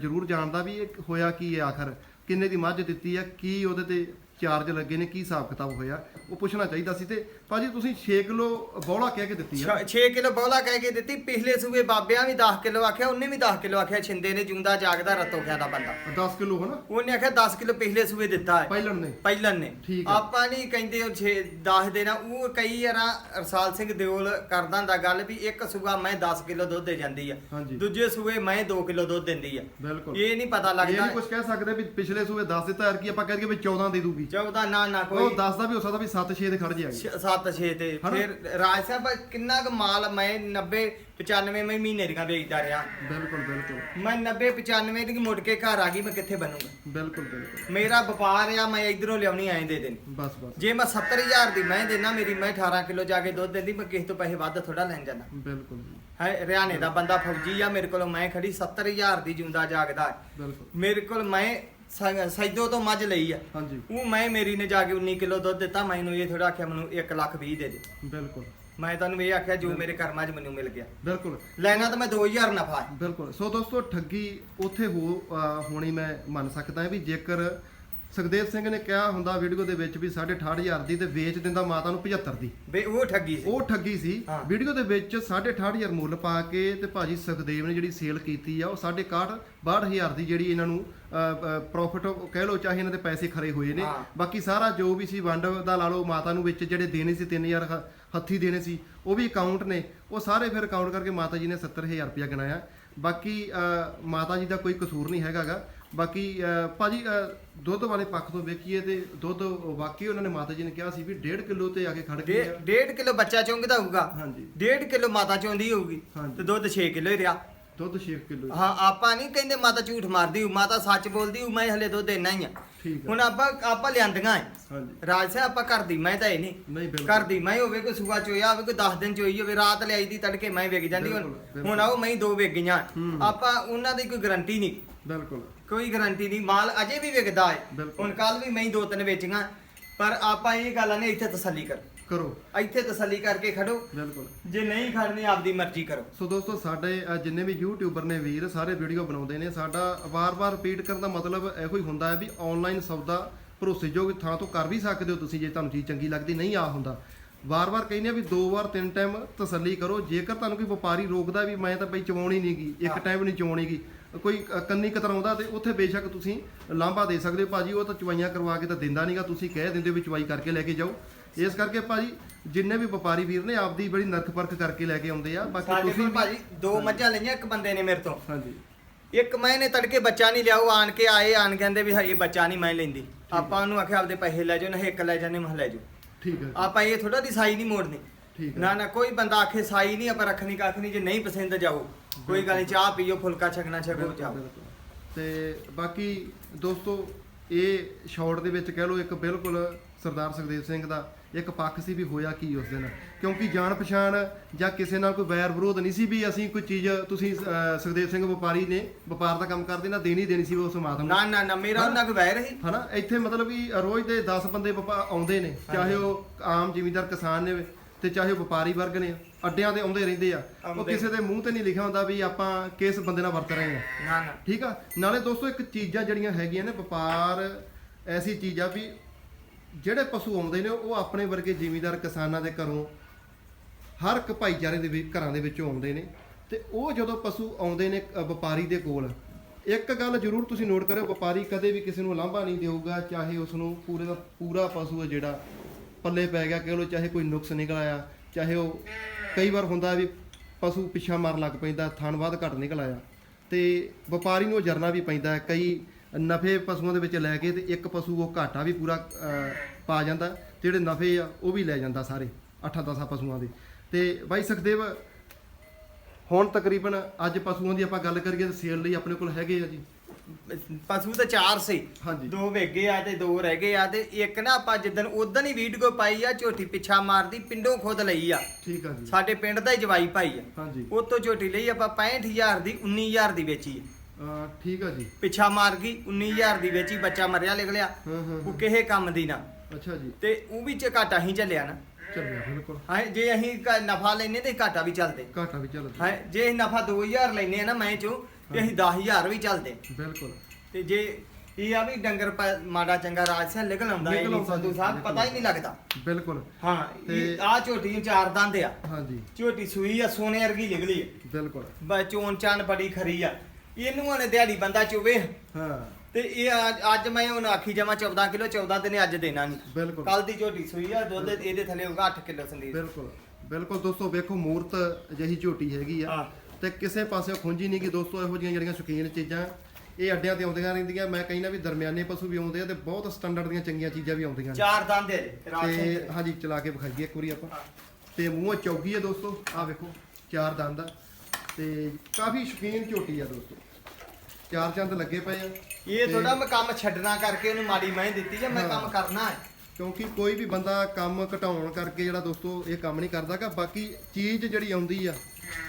ਜ਼ਰੂਰ ਜਾਣਦਾ ਵੀ ਇਹ ਹੋਇਆ ਕੀ ਹੈ ਆਖਰ, ਕਿੰਨੇ ਦੀ ਮੱਝ ਦਿੱਤੀ ਆ, ਕੀ ਉਹਦੇ ਤੇ ਚਾਰਜ ਲੱਗੇ ਨੇ, ਕੀ ਹਿਸਾਬ ਕਿਤਾਬ ਹੋਇਆ, ਉਹ ਪੁੱਛਣਾ ਚਾਹੀਦਾ ਸੀ ਤੇ ਭਾਜੀ ਤੁਸੀਂ 6 ਕਿਲੋ ਬੌਲਾ ਕਹਿ ਕੇ ਦਿੱਤੀ ਆ। 6 ਕਿਲੋ ਬੋਲਾ ਕਹਿ ਕੇ ਦਿੱਤੀ। ਪਿਛਲੇ ਸੂਬੇ ਬਾਬਿਆਂ ਵੀ 10 ਕਿਲੋ ਆਖਿਆ ਉਹਨੇ ਵੀ 10 ਕਿਲੋ ਆਖਿਆ ਛਿੰਦੇ ਨੇ ਜੂੰਦਾ ਜਾਗਦਾ ਰਤੋ ਦਾ ਬੰਦਾ। 10 ਕਿਲੋ ਹਨਾ? ਉਹਨੇ ਆਖਿਆ 10 ਕਿਲੋ ਪਿਛਲੇ ਸੂਬੇ ਦਿੱਤਾ ਹੈ। ਪਹਿਲਣ ਨੇ। ਪਹਿਲਨ ਨੇ। ਆਪਾਂ ਨਹੀਂ ਕਹਿੰਦੇ ਉਹ 6 10 ਦੇਣਾ ਉਹ ਕਈ ਵਾਰਾਂ ਰਸਾਲ ਸਿੰਘ ਦਿਓਲ ਕਰਦਾ ਹੁੰਦਾ ਗੱਲ ਵੀ ਇੱਕ ਸੂਆ ਮੈਂ 10 ਕਿਲੋ ਦੁੱਧ ਦੇ ਜਾਂਦੀ ਆ। ਦੂਜੇ ਸੂਏ ਮੈਂ 2 ਕਿਲੋ ਦੁੱਧ ਦਿੰਦੀ ਆ। ਬਿਲਕੁਲ। ਇਹ ਨਹੀਂ ਪਤਾ ਇਹ ਲੱਗਦਾ ਨਹੀਂ ਕੁਝ ਕਹਿ ਸਕਦੇ ਵੀ ਪਿਛਲੇ ਸੂਏ 10 ਦਿੱਤਾ ਯਾਰ ਕੀ ਆਪਾਂ ਕਹਿ ਦਈਏ ਵੀ 14 ਦੇ ਦੂਗੀ 14 ਨਾ ਨਾ ਉਹ ਕੋਈ 10 ਦਾ ਵੀ ਹੋ ਸਕਦਾ ਵੀ 7 6 ਦੇ ਖੜ ਜਾਏਗੀ 7 6 ਤੇ ਹਨਾ? ਫਿਰ ਰਾਜ ਸਾਹਿਬ ਕਿੰਨਾ ਕੁ ਮਾਲ ਮੈਂ 90 95 ਮੈਂ ਮਹੀਨੇ ਦੀਆਂ ਵੇਚਦਾ ਰਿਹਾ। ਬਿਲਕੁਲ ਬਿਲਕੁਲ। ਮੈਂ 90 95 ਦੀ ਮੁੜ ਕੇ ਘਰ ਆ ਗਈ ਮੈਂ ਕਿੱਥੇ ਬਣੂੰਗਾ? ਬਿਲਕੁਲ ਬਿਲਕੁਲ। ਮੇਰਾ ਵਪਾਰ ਆ ਮੈਂ ਇਧਰੋਂ ਲਿਆਉਣੀ ਐਂ ਦੇ ਦੇਣੀ। ਬਸ ਬਸ। ਜੇ ਮੈਂ 70000 ਦੀ ਮੈਂ ਦੇਣਾ ਮੇਰੀ ਮੈਂ 18 ਕਿਲੋ ਜਾ ਕੇ ਦੁੱਧ ਦਿੰਦੀ ਮੈਂ ਕਿਸੇ ਤੋਂ ਪੈਸੇ ਵੱਧ ਥੋੜਾ ਲੈਣ ਜਾਣਾ ਬਿਲਕੁਲ। ਜੀ, ਹੈ ਹਰਿਆਣੇ ਦਾ ਬੰਦਾ ਫੌਜੀ ਆ ਮੇਰੇ ਕੋਲ ਮੈਂ ਖੜੀ 70000 ਦੀ ਜਿਉਂਦਾ ਜਾਗਦਾ। ਹੈ। ਬਿਲਕੁਲ। ਮੇਰੇ ਕੋਲ ਮੈਂ ਸ- ਸੈਦੋ ਤੋਂ ਮੱਝ ਲਈ ਆ। ਹਾਂਜੀ। ਉਹ ਮੈਂ ਮੇਰੀ ਨੇ ਜਾ ਕੇ 19 ਕਿਲੋ ਦੁੱਧ ਦਿੱਤਾ ਮੈਨੂੰ ਇਹ ਥੋੜਾ ਆਖਿਆ ਮੈਨੂੰ 1 ਲੱਖ 20 ਦੇ ਦੇ। ਬਿਲਕੁਲ। ਮੈਂ ਤੁਹਾਨੂੰ ਇਹ ਆਖਿਆ ਜੋ ਮੇਰੇ ਕਰਮਾਂ 'ਚ ਮੈਨੂੰ ਮਿਲ ਗਿਆ। ਬਿਲਕੁਲ। ਲੈਣਾ ਤਾਂ ਮੈਂ 2000 ਨਫਾ। ਹੈ ਬਿਲਕੁਲ। ਸੋ ਦੋਸਤੋ ਠੱਗੀ ਉੱਥੇ ਹੋ ਅਹ ਹੋਣੀ ਮੈਂ ਮੰਨ ਸਕਦਾ ਵੀ ਜੇਕਰ ਸੁਖਦੇਵ ਸਿੰਘ ਨੇ ਕਿਹਾ ਹੁੰਦਾ ਵੀਡੀਓ ਦੇ ਵਿੱਚ ਵੀ 68500 ਦੀ ਤੇ ਵੇਚ ਦਿੰਦਾ ਮਾਤਾ ਨੂੰ 75 ਦੀ। ਬੇ ਉਹ ਠੱਗੀ ਸੀ। ਉਹ ਠੱਗੀ ਸੀ। ਹਾਂ। ਵੀਡੀਓ ਦੇ ਵਿੱਚ 68500 ਮੁੱਲ ਪਾ ਕੇ ਤੇ ਭਾਜੀ ਸੁਖਦੇਵ ਨੇ ਜਿਹੜੀ ਸੇਲ ਕੀਤੀ ਆ ਉਹ 6.5 62000 ਦੀ ਜਿਹੜੀ ਇਹਨਾਂ ਨੂੰ ਪ੍ਰੋਫਿਟ ਕਹਿ ਲਓ ਚਾਹੇ ਇਹਨਾਂ ਦੇ ਪੈਸੇ ਖਰੇ ਹੋਏ ਨੇ। ਹਾਂ। ਬਾਕੀ ਸਾਰਾ ਜੋ ਵੀ ਸੀ ਵੰਡ ਦਾ ਲਾ ਲਓ ਮਾਤਾ ਨੂੰ ਵਿੱਚ ਜਿਹੜੇ ਦੇਣੇ ਸੀ 3000 ਹ- ਹੱਥੀ ਦੇਣੇ ਸੀ ਉਹ ਵੀ ਅਕਾਊਂਟ ਨੇ। ਉਹ ਸਾਰੇ ਫਿਰ ਅਕਾਊਂਟ ਕਰਕੇ ਮਾਤਾ ਜੀ ਨੇ 70000 ਰੁਪਇਆ ਗਿਣਾਇਆ। ਬਾਕੀ ਅ, ਮਾਤਾ ਜੀ ਦਾ ਕੋਈ ਕਸੂਰ ਨਹੀਂ ਹੈਗਾਗਾ ਬਾਕੀ ਭਾਜੀ ਦੁੱਧ ਵਾਲੇ ਪੱਖ ਤੋਂ ਵੇਖੀਏ ਤੇ ਦੁੱਧ ਵਾਕਈ ਉਹਨਾਂ ਨੇ ਮਾਤਾ ਜੀ ਨੇ ਕਿਹਾ ਸੀ ਵੀ 1.5 ਕਿਲੋ ਤੇ ਆ ਕੇ ਖੜ ਗਈ ਆ। 1.5 ਕਿਲੋ ਬੱਚਾ ਚੁੰਗਦਾ ਹੋਊਗਾ। ਹਾਂਜੀ। 1.5 ਕਿਲੋ ਮਾਤਾ ਚੋਂਦੀ ਹੋਊਗੀ। ਤੇ ਦੁੱਧ 6 ਕਿਲੋ ਹੀ ਰਿਹਾ। ਦੁੱਧ 6 ਕਿਲੋ ਹਾਂ ਆਪਾਂ ਨਹੀਂ ਕਹਿੰਦੇ ਮਾਤਾ ਝੂਠ ਮਾਰਦੀ ਹੋਊ ਮਾਤਾ ਸੱਚ ਬੋਲਦੀ ਹੋਊ ਮੈਂ ਹਲੇ ਦੁੱਧ ਇੰਨਾ ਹੀ ਆ। ਹੁਣ ਆਪਾਂ ਆਪਾਂ ਲਿਆਂਦੀਆਂ ਹਾਂਜੀ। ਰਾਜ ਸਾਹਿਬ ਆਪਾਂ ਘਰ ਦੀ ਮੈਂ ਤਾਂ ਇਹ ਨਹੀਂ। ਘਰ ਦੀ ਮੈਂ ਹੋਵੇ ਕੋਈ ਸੁਗਾ ਚੋਇਆ ਹੋਵੇ ਕੋਈ 10 ਦਿਨ ਚੋਈ ਹੋਵੇ ਰਾਤ ਲਿਆਈ ਦੀ ਤੜਕੇ ਮੈਂ ਵੇਗ ਜਾਂਦੀ ਹੁਣ ਆਓ ਮੈਂ ਦੋ ਵੇਗ ਗਈਆਂ। ਹੂੰ। ਆਪਾਂ ਉਹਨਾਂ ਦੀ ਕੋਈ ਗਾਰੰਟੀ ਨਹੀਂ। ਬਿਲਕੁਲ। ਕੋਈ ਗਾਰੰਟੀ ਨਹੀਂ ਮਾਲ ਅਜੇ ਵੀ ਵਿਕਦਾ ਹੈ। ਬਿਲਕੁਲ। ਹੁਣ ਕੱਲ ਵੀ ਮੈਂ ਦੋ ਤਿੰਨ ਵੇਚੀਆਂ ਪਰ ਆਪਾਂ ਇਹ ਗੱਲ ਨਹੀਂ ਇੱਥੇ ਤਸੱਲੀ ਕਰ। ਕਰੋ। ਇੱਥੇ ਤਸੱਲੀ ਕਰਕੇ ਖੜੋ। ਬਿਲਕੁਲ। ਜੇ ਨਹੀਂ ਖੜਨੀ ਆਪਦੀ ਮਰਜ਼ੀ ਕਰੋ। ਸੋ ਦੋਸਤੋ ਸਾਡੇ ਅ, ਜਿੰਨੇ ਵੀ ਯੂਟਿਊਬਰ ਨੇ ਵੀਰ ਸਾਰੇ ਵੀਡੀਓ ਬਣਾਉਂਦੇ ਨੇ। ਸਾਡਾ ਵਾਰ-ਵਾਰ ਰਿਪੀਟ ਕਰਨ ਦਾ ਮਤਲਬ ਇਹੋ ਹੀ ਹੁੰਦਾ ਹੈ ਵੀ ਆਨਲਾਈਨ ਸੌਦਾ ਭਰੋਸੇਯੋਗ ਥਾਂ ਤੋਂ ਕਰ ਵੀ ਸਕਦੇ ਹੋ ਤੁਸੀਂ ਜੇ ਤੁਹਾਨੂੰ ਚੀਜ਼ ਚੰਗੀ ਲੱਗਦੀ ਨਹੀਂ ਆ ਹੁੰਦਾ। ਵਾਰ-ਵਾਰ ਕਹਿੰਦੇ ਆ ਵੀ ਦੋ ਵਾਰ ਤਿੰਨ ਟਾਈਮ ਤਸੱਲੀ ਕਰੋ। ਜੇਕਰ ਤੁਹਾਨੂੰ ਕੋਈ ਵਪਾਰੀ ਰੋਕਦਾ ਵੀ ਮੈਂ ਤਾਂ ਬਈ ਚਵਾਉਣੀ ਨਹੀਂਗੀ ਇੱਕ। ਟਾਈਮ ਨਹੀਂ ਚਵਾਉਣੀਗੀ ਕੋਈ ਕੰਨੀ ਕਤਰਾਉਂਦਾ ਤੇ ਉੱਥੇ ਬੇਸ਼ੱਕ ਤੁਸੀਂ ਲਾਂਭਾ ਦੇ ਸਕਦੇ ਹੋ। ਭਾਜੀ ਉਹ ਤਾਂ ਚਵਾਈਆਂ ਕਰਵਾ ਕੇ ਤਾਂ ਦਿੰਦਾ ਨਹੀਂਗਾ ਤੁਸੀਂ ਕਹਿ ਦਿੰਦੇ ਹੋ ਵੀ ਚਵਾਈ ਕਰਕੇ ਲੈ ਕੇ ਜਾਓ। ਇਸ ਕਰਕੇ ਭਾਜੀ ਜਿੰਨੇ ਵੀ ਵਪਾਰੀ ਵੀਰ ਨੇ ਆਪਦੀ ਬੜੀ ਨਰਕ ਪਰਖ ਕਰਕੇ ਲੈ ਕੇ ਆਉਂਦੇ ਆ। ਬਾਕੀ ਸਾਡੇ ਤੁਸੀਂ ਕੋਲ ਭਾਜੀ ਦੋ ਮੱਝਾਂ ਲਈਆਂ ਇੱਕ ਬੰਦੇ ਨੇ ਮੇਰੇ ਤੋਂ। ਹਾਂਜੀ। ਇੱਕ ਮੈਂ ਨੇ ਤੜਕੇ ਬੱਚਾ ਨਹੀਂ ਲਿਆਓ ਆਣ ਕੇ ਆਏ ਆਣ ਕਹਿੰਦੇ ਵੀ ਹਏ ਬੱਚਾ ਨਹੀਂ ਮੈਂ ਲੈਂਦੀ। ਆਪਾਂ ਉਹਨੂੰ ਆਖਿਆ ਆਪਦੇ ਪੈਸੇ ਲੈ ਜਾਓ ਨਾ ਇੱਕ ਲੈ ਜਾਂਦੇ ਮੈਂ ਲੈ ਜਾਓ ਠੀਕ ਹੈ। ਆਪਾਂ ਇਹ ਥੋੜਾ ਦੀ ਸਾਈ ਨਹੀਂ ਮੋੜਨੀ। ਠੀਕ ਹੈ। ਨਾ ਨਾ ਕੋਈ ਬੰਦਾ ਆਖੇ ਸਾਈ ਨਹੀਂ ਆਪਾਂ ਰੱਖਣੀ ਕੱਖ ਨਹੀਂ ਜੇ ਨਹੀਂ ਪਸੰਦ ਜਾਓ ਕੋਈ ਗੱਲ ਨਹੀਂ ਚਾਹ ਪੀਓ ਫੁਲਕਾ ਛਕਣਾ ਛਕੋ ਬਿਲਕੁਲ। ਤੇ ਬਾਕੀ ਦੋਸਤੋ ਇਹ ਸ਼ਾਰਟ ਦੇ ਵਿੱਚ ਕਹਿ ਲਓ ਇੱਕ ਬਿਲਕੁਲ ਸਰਦਾਰ ਸੁਖਦੇਵ ਸਿੰਘ ਦਾ ਇੱਕ ਪੱਖ ਸੀ ਵੀ ਹੋਇਆ ਕੀ ਉਸ ਦਿਨ। ਕਿਉਂਕਿ ਜਾਣ ਪਛਾਣ ਜਾਂ ਕਿਸੇ ਨਾਲ ਕੋਈ ਵੈਰ ਵਿਰੋਧ ਨਹੀਂ ਸੀ ਵੀ ਅਸੀਂ ਕੋਈ ਚੀਜ਼ ਤੁਸੀਂ ਅਹ, ਸੁਖਦੇਵ ਸਿੰਘ ਵਪਾਰੀ ਨੇ ਵਪਾਰ ਦਾ ਕੰਮ ਕਰਦੇ ਨਾ ਦੇਣੀ ਦੇਣੀ ਸੀ ਉਸ ਮਾਤਮ ਨੂੰ ਨਾ ਨਾ ਨਾ ਮੇਰਾ ਉਹਨਾਂ ਕੋਈ ਵੈਰ ਹੀ ਹਨਾ? ਇੱਥੇ ਮਤਲਬ ਵੀ ਰੋਜ਼ ਦੇ 10 ਬੰਦੇ ਵਪਾ ਆਉਂਦੇ ਨੇ ਚਾਹੇ ਉਹ ਆਮ ਜ਼ਿਮੀਂਦਾਰ ਕਿਸਾਨ ਨੇ ਤੇ ਚਾਹੇ ਉਹ ਵਪਾਰੀ ਵਰਗ ਨੇ। ਅੱਡਿਆਂ ਤੇ ਆਉਂਦੇ ਰਹਿੰਦੇ ਆ। ਉਹ। ਕਿਸੇ ਦੇ ਮੂੰਹ ਤੇ ਨਹੀਂ ਲਿਖਿਆ ਹੁੰਦਾ ਵੀ ਆਪਾਂ ਕਿਸ ਬੰਦੇ ਨਾਲ ਵਰਤ ਰਹੇ ਆ। ਨਾ ਨਾ। ਠੀਕ ਆ? ਨਾਲੇ ਦੋਸਤੋ ਇੱਕ ਚੀਜ਼ਾਂ ਜਿਹੜੀਆਂ ਹੈਗੀਆਂ ਨੇ ਵਪਾਰ ਐਸੀ ਚੀਜ਼ ਆ ਵੀ ਜਿਹੜੇ ਪਸ਼ੂ ਆਉਂਦੇ ਨੇ ਉਹ ਆਪਣੇ ਵਰਗੇ ਜ਼ਿਮੀਂਦਾਰ ਕਿਸਾਨਾਂ ਦੇ ਘਰੋਂ ਹਰ ਇੱਕ ਭਾਈਚਾਰੇ ਦੇ ਵਿੱਚ ਘਰਾਂ ਦੇ ਵਿੱਚੋਂ ਆਉਂਦੇ ਨੇ। ਤੇ ਉਹ ਜਦੋਂ ਪਸ਼ੂ ਆਉਂਦੇ ਨੇ ਵਪਾਰੀ ਦੇ ਕੋਲ ਇੱਕ ਗੱਲ ਜ਼ਰੂਰ ਤੁਸੀਂ ਨੋਟ ਕਰਿਓ ਵਪਾਰੀ ਕਦੇ ਵੀ ਕਿਸੇ ਨੂੰ ਲਾਂਭਾ ਨਹੀਂ ਦੇਊਗਾ ਚਾਹੇ ਉਸ ਨੂੰ ਪੂਰੇ ਦਾ ਪੂਰਾ ਪਸ਼ੂ ਹੈ ਜਿਹੜਾ ਪੱਲੇ ਪੈ ਗਿਆ ਕਿ ਲੋ ਚਾਹੇ ਕੋਈ ਨੁਕਸ ਨਿਕਲ ਆਇਆ ਚਾਹੇ ਉਹ ਕਈ ਵਾਰ ਹੁੰਦਾ ਵੀ ਪਸ਼ੂ ਪਿੱਛਾ ਮਾਰਨ ਲੱਗ ਪੈਂਦਾ ਥਣ ਬਾਅਦ ਘੱਟ ਨਿਕਲ ਆਇਆ। ਤੇ ਵਪਾਰੀ ਨੂੰ ਉਹ ਜਰਨਾ ਵੀ ਪੈਂਦਾ ਕਈ ਨਫੇ ਪਸ਼ੂਆਂ ਦੇ ਵਿੱਚ ਲੈ ਕੇ ਤੇ ਇੱਕ ਪਸ਼ੂ ਉਹ ਘਾਟਾ ਵੀ ਪੂਰਾ ਪਾ ਜਾਂਦਾ। ਤੇ ਜਿਹੜੇ ਨਫੇ ਆ, ਉਹ ਵੀ ਲੈ ਜਾਂਦਾ ਸਾਰੇ 8-10 ਪਸ਼ੂਆਂ ਦੇ। ਤੇ ਬਾਈ ਸੁਖਦੇਵ, ਹੁਣ ਤਕਰੀਬਨ ਅੱਜ ਪਸ਼ੂਆਂ ਦੀ ਆਪਾਂ ਗੱਲ ਕਰੀਏ ਤਾਂ ਸੇਲ ਲਈ ਆਪਣੇ ਕੋਲ ਹੈਗੇ ਆ ਜੀ। ਪਸ਼ੂ ਤਾਂ ਚਾਰ ਸੀ। ਹਾਂਜੀ। ਦੋ ਵੇਗੇ ਆ ਤੇ ਦੋ ਰਹਿ ਗਏ ਆ ਤੇ ਇੱਕ ਨਾ ਆਪਾਂ ਜਿੱਦਣ ਉਦੋਂ ਹੀ ਵੀਡੀਓ ਪਾਈ ਆ ਝੋਟੀ ਪਿੱਛਾ ਮਾਰਦੀ ਪਿੰਡੋਂ ਖੁਦ ਲਈ ਆ। ਠੀਕ ਆ ਜੀ। ਸਾਡੇ ਪਿੰਡ ਦਾ ਹੀ ਜਵਾਈ ਭਾਈ ਆ। ਹਾਂਜੀ। ਉਤੋਂ ਝੋਟੀ ਲਈ ਆਪਾਂ 65000 ਦੀ 19000 ਦੀ ਵੇਚੀ ਆ। ਅ, ਠੀਕ ਆ ਜੀ। ਪਿੱਛਾ ਮਾਰ ਗਈ 19000 ਦੀ ਵੇਚੀ ਬੱਚਾ ਮਰਿਆ ਨਿਕਲਿਆ ਹਾਂ ਹਾਂ ਉਹ ਕਿਸੇ ਕੰਮ ਦੀ ਨਾ। ਅੱਛਾ ਜੀ। ਤੇ ਉਹ ਵੀ ਚ ਘਾਟਾ ਹੀ ਚੱਲਿਆ ਨਾ। ਚੱਲਿਆ ਬਿਲਕੁਲ। ਹਾਂ ਜੇ ਅਸੀਂ ਨਫਾ ਲੈਨੇ ਤੇ ਘਾਟਾ ਵੀ ਚੱਲਦੇ। ਘਾਟਾ ਵੀ ਚੱਲਦਾ। ਹਾਂ ਜੇ ਅਸੀਂ ਨਫਾ 2000 ਲੈਨੇ ਆ ਨਾ ਮੈਂ ਚੋਂ ਤੇ ਅਸੀਂ 10000 ਵੀ ਚੱਲਦੇ। ਬਿਲਕੁਲ। ਤੇ ਜੇ ਇਹ ਆ ਵੀ ਡੰਗਰ ਪ- ਮਾੜਾ ਚੰਗਾ ਰਾਜ ਸਿਆ ਨਿਕਲ ਆਉਂਦਾ ਹੈ ਨਿਕਲ ਆਉਂਦਾ ਸੰਧੂ ਸਾਹਿਬ ਪਤਾ ਹੀ ਨਹੀਂ ਲੱਗਦਾ। ਬਿਲਕੁਲ। ਹਾਂ ਤੇ- ਆ ਝੋਟੀ ਨੂੰ ਚਾਰ ਦੰਦ ਆ। ਹਾਂਜੀ। ਝੋਟੀ ਸੂਈ ਆ ਸੋਨੇ ਵਰਗੀ ਨਿਕਲੀ ਆ। ਬਿਲਕੁਲ। ਬ ਚੋਣ ਚਾਨ ਬੜੀ ਖਰੀ ਆ। ਇਹਨੂੰ ਹਣੇ ਦਿਹਾੜੀ ਬੰਦਾ ਚੁਵੇ। ਹਾਂ। ਤੇ ਇਹ ਅੱਜ- ਅੱਜ ਮੈਂ ਉਹਨੂੰ ਆਖੀ ਜਾਵਾਂ 14 ਕਿਲੋ 14 ਦਿਨੇ ਅੱਜ ਦੇਣਾ ਨਹੀਂ ਬਿਲਕੁਲ। ਕੱਲ ਦੀ ਝੋਟੀ ਸੂਈ ਆ ਦੁੱਧ ਇਹਦੇ ਥੱਲੇ ਹੋਊਗਾ 8 ਕਿਲੋ ਸੰਦੀਪ ਬਿਲਕੁਲ। ਬਿਲਕੁਲ ਦੋਸਤੋ ਵੇਖੋ ਮੂਰਤ ਜਿਹੀ ਝੋਟੀ ਹੈਗੀ ਆ। ਹਾਂ। ਤੇ ਕਿਸੇ ਪਾਸੇ ਖੁੰਜੀ ਨਹੀਂ ਕਿ ਦੋਸਤੋ ਇਹੋ ਜਿਹੀਆਂ ਜਿਹੜੀਆਂ ਸ਼ੌਕੀਨ ਚੀਜ਼ਾਂ ਇਹ ਅੱਡਿਆਂ ਤੇ ਆਉਂਦੀਆਂ ਰਹਿੰਦੀਆਂ। ਮੈਂ ਕਹਿੰਦਾ ਵੀ ਦਰਮਿਆਨੇ ਪਸ਼ੂ ਵੀ ਆਉਂਦੇ ਆ ਤੇ ਬਹੁਤ ਸਟੈਂਡਰਡ ਦੀਆਂ ਚੰਗੀਆਂ ਚੀਜ਼ਾਂ ਵੀ ਆਉਂਦੀਆਂ ਨੇ। ਚਾਰ ਦੰਦ ਸਿੰਘ ਤੇ ਦੇ। ਹਾਂਜੀ ਚਲਾ ਕੇ ਵਿਖਾਈਏ ਇੱਕ ਵਾਰੀ ਆਪਾਂ। ਹਾਂ। ਤੇ ਮੂੰਹੋਂ ਚੌਗੀ ਆ ਦੋਸਤੋ ਆ ਵੇਖੋ ਚਾਰ ਦੰਦ ਆ। ਤੇ ਕਾਫੀ ਸ਼ੌਕੀਨ ਝੋਟੀ ਆ ਦੋਸਤੋ। ਚਾਰ ਚੰਦ ਲੱਗੇ ਪਏ ਆ। ਇਹ ਥੋੜਾ ਮੈਂ ਕੰਮ ਛੱਡਣਾ ਕਰਕੇ ਉਹਨੂੰ ਮਾੜੀ ਮੈਂ ਦਿੱਤੀ ਜਾਂ ਮੈਂ ਹਾਂ। ਕੰਮ ਕਰਨਾ ਹੈ। ਕਿਉਂਕਿ ਕੋਈ ਵੀ ਬੰਦਾ ਕੰਮ ਘਟਾਉਣ ਕਰਕੇ ਜਿਹੜਾ ਦੋਸਤੋ ਇਹ ਕੰਮ ਨਹੀਂ ਕਰਦਾਗਾ ਬਾਕੀ ਚੀਜ਼ ਜਿਹੜੀ ਆਉਂਦੀ ਆ